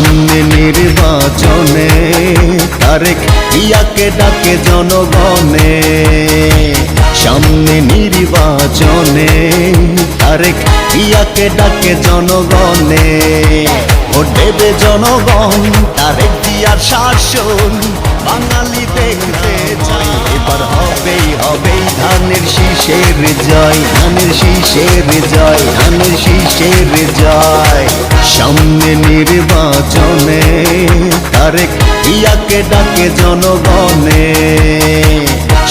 সামনে নির্বাচনে তারেক ইয়াকে ডাকে জনগণে। সামনে নির্বাচনে তারেক ইয়াকে ডাকে জনগণে। ভোট দেবে জনগণ, তারেক দিয়ার শাসন বাঙালি দেখতে চাই। এবার হবেই হবেই ধানের শীষের জয়, ধানের শীষের জয়, ধানের শীষের জয়। সামনে নির্বাচনে তারেক ইয়াকে ডাকে জনগণে।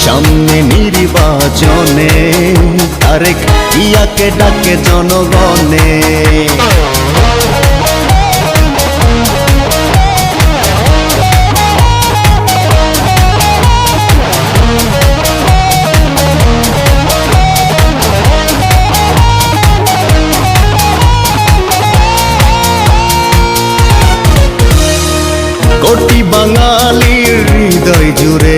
সামনে নির্বাচনে তারেক ইয়াকে ডাকে জনগণে। কোটি বাঙালির হৃদয় জুড়ে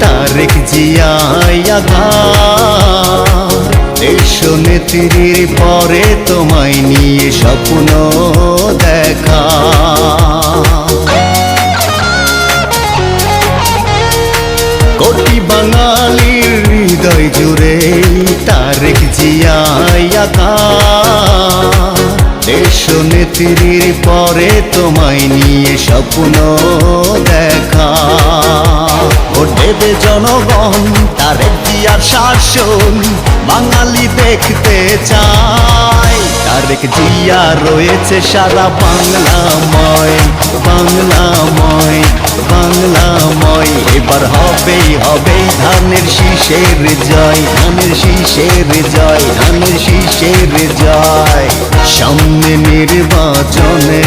তারেক জিয়া দেশ নেত্রীর পরে তোমায় নিয়ে স্বপ্ন দেখা। কোটি বাঙালির হৃদয় জুড়ে তারেক জিয়া দেশ নেত্রীর পরে তোমায় নিয়ে স্বপ্ন দেখা। ও দেবে জনগণ তারেক জিয়ার শাসন বাঙালি দেখতে চায়। তারেক জিয়া রয়েছে সারা বাংলাময় বাংলাময় বাংলাময়। এবার হবেই হবেই ধানের শীষের জয়, ধানের শীষের জয়, ধানের শীষের জয়। সামনে নির্বাচনে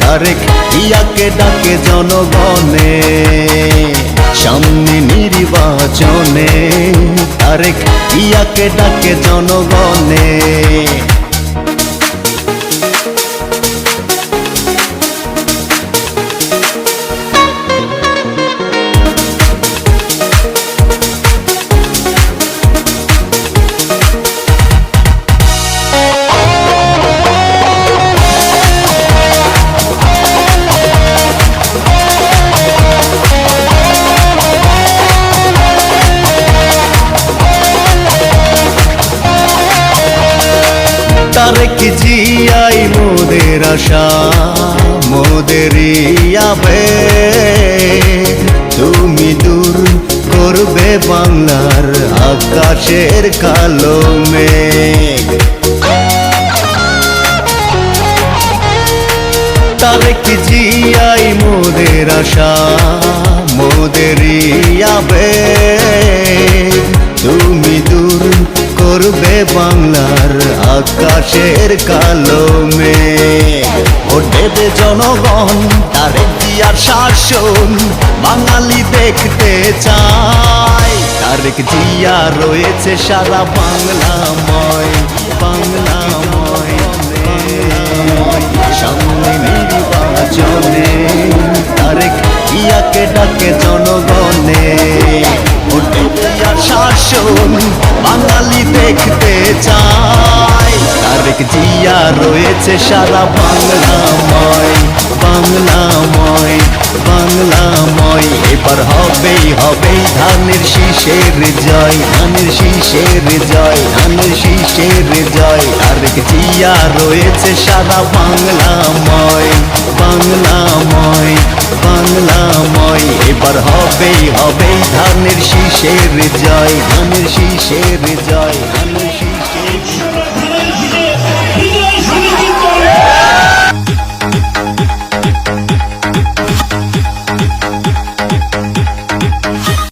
তারেক ইয়াকে ডাকে জনগণে। সামনে নির্বাচনে তারেক ইয়াকে ডাকে জনগণে। তারেক জিয়াই মোদের আশা মোদের আবে তুমি দূর করবে বাংলার আকাশের কালো মেঘ। তারেক জিয়াই মোদের আশা মোদের আবে তুমি দূর করবে বাংলার আকাশের কালো মে ও দেবে জনগণ তারেক দিয়ার শাসন বাঙালি দেখতে চায়। তারেক জিয়া রয়েছে সারা বাংলাময় বাংলাময়। তারেক জিয়া রয়েছে সারা বাংলাময় বাংলাময় বাংলাময়। এবার হবেই হবেই ধানের শীষের জয়, ধানের শীষের জয়, ধানের শীষের জয়। তারেক জিয়া রয়েছে সারা বাংলাময় বাংলাময় বাংলাময়। এবার হবেই হবেই ধানের শীষের জয়, ধানের শীষের জয়, ধানের